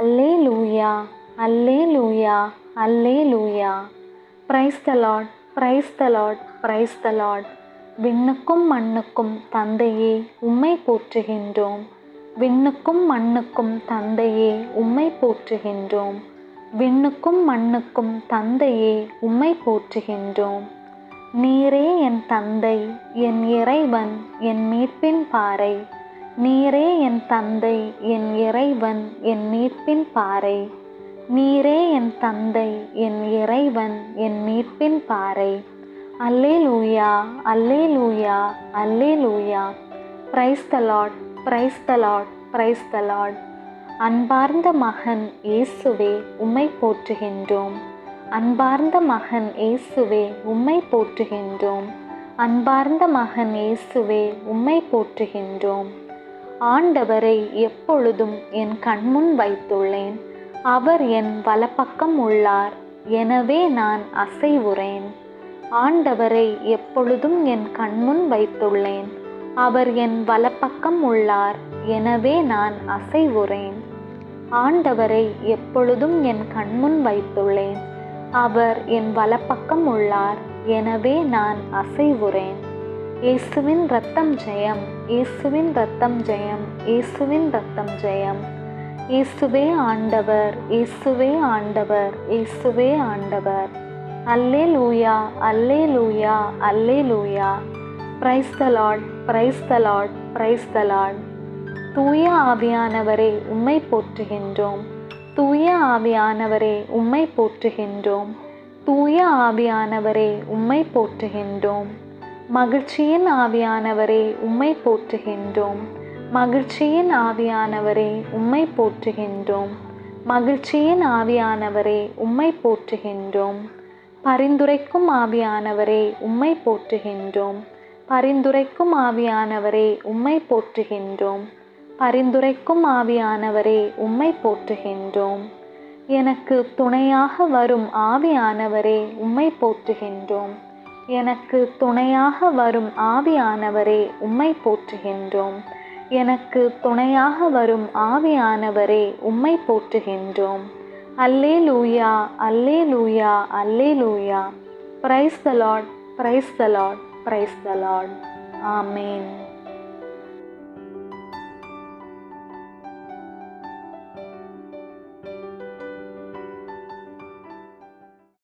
அல்லே லூயா hallelujah hallelujah praise the lord praise the lord praise the lord விண்ணுக்கும் மண்ணுக்கும் தந்தையே உம்மை போற்றுகின்றோம். விண்ணுக்கும் மண்ணுக்கும் தந்தையே உம்மை போற்றுகின்றோம். விண்ணுக்கும் மண்ணுக்கும் தந்தையே உம்மை போற்றுகின்றோம். நீரே என் தந்தை என் இறைவன் என் மீட்பின் பாறை. நீரே என் தந்தை என் இறைவன் என் மீட்பின் பாறை. நீரே என் தந்தை என் இறைவன் என் மீட்பின் பாறை. அல்லே லூயா alleluia alleluia praise the Lord praise the Lord praise the Lord அன்பார்ந்த மகன் இயேசுவே உம்மை போற்றுகின்றோம். அன்பார்ந்த மகன் இயேசுவே உம்மை போற்றுகின்றோம். அன்பார்ந்த மகன் இயேசுவே உம்மை போற்றுகின்றோம். ஆண்டவரை எப்பொழுதும் என் கண்முன் வைத்துள்ளேன். அவர் என் வலப்பக்கம் உள்ளார். எனவே நான் அசைவுறேன். ஆண்டவரை எப்பொழுதும் என் கண்முன் வைத்துள்ளேன். அவர் என் வலப்பக்கம் உள்ளார். எனவே நான் அசைவுறேன். ஆண்டவரை எப்பொழுதும் என் கண்முன் வைத்துள்ளேன். அவர் என் வலப்பக்கம் உள்ளார். எனவே நான் அசைவுறேன். இயேசுவின் ரத்தம் ஜெயம். இயேசுவின் ரத்தம் ஜெயம். இயேசுவின் ரத்தம் ஜெயம். இயேசுவே ஆண்டவர். இயேசுவே ஆண்டவர். இயேசுவே ஆண்டவர். அல்லே லூயா hallelujah hallelujah praise the lord praise the lord praise the lord தூய ஆவியானவரே உம்மை போற்றுகின்றோம். தூய ஆவியானவரே உம்மை போற்றுகின்றோம். தூய ஆவியானவரே உம்மை போற்றுகின்றோம். மகிழ்ச்சியின் ஆவியானவரே உம்மை போற்றுகின்றோம். மகிழ்ச்சியின் ஆவியானவரே உம்மை போற்றுகின்றோம். மகிழ்ச்சியின் ஆவியானவரே உம்மை போற்றுகின்றோம். பரிந்துரைக்கும் ஆவியானவரே உம்மை போற்றுகின்றோம். பரிந்துரைக்கும் ஆவியானவரே உம்மை போற்றுகின்றோம். பரிந்துரைக்கும் ஆவியானவரே உம்மை போற்றுகின்றோம். எனக்கு துணையாக வரும் ஆவியானவரே உம்மை போற்றுகின்றோம். எனக்கு துணையாக வரும் ஆவியானவரே உம்மை போற்றுகின்றோம். எனக்கு துணையாக வரும் ஆவியானவரே உம்மை போற்றுகின்றோம். அல்லே லூயா hallelujah hallelujah praise the lord praise the lord praise the lord amen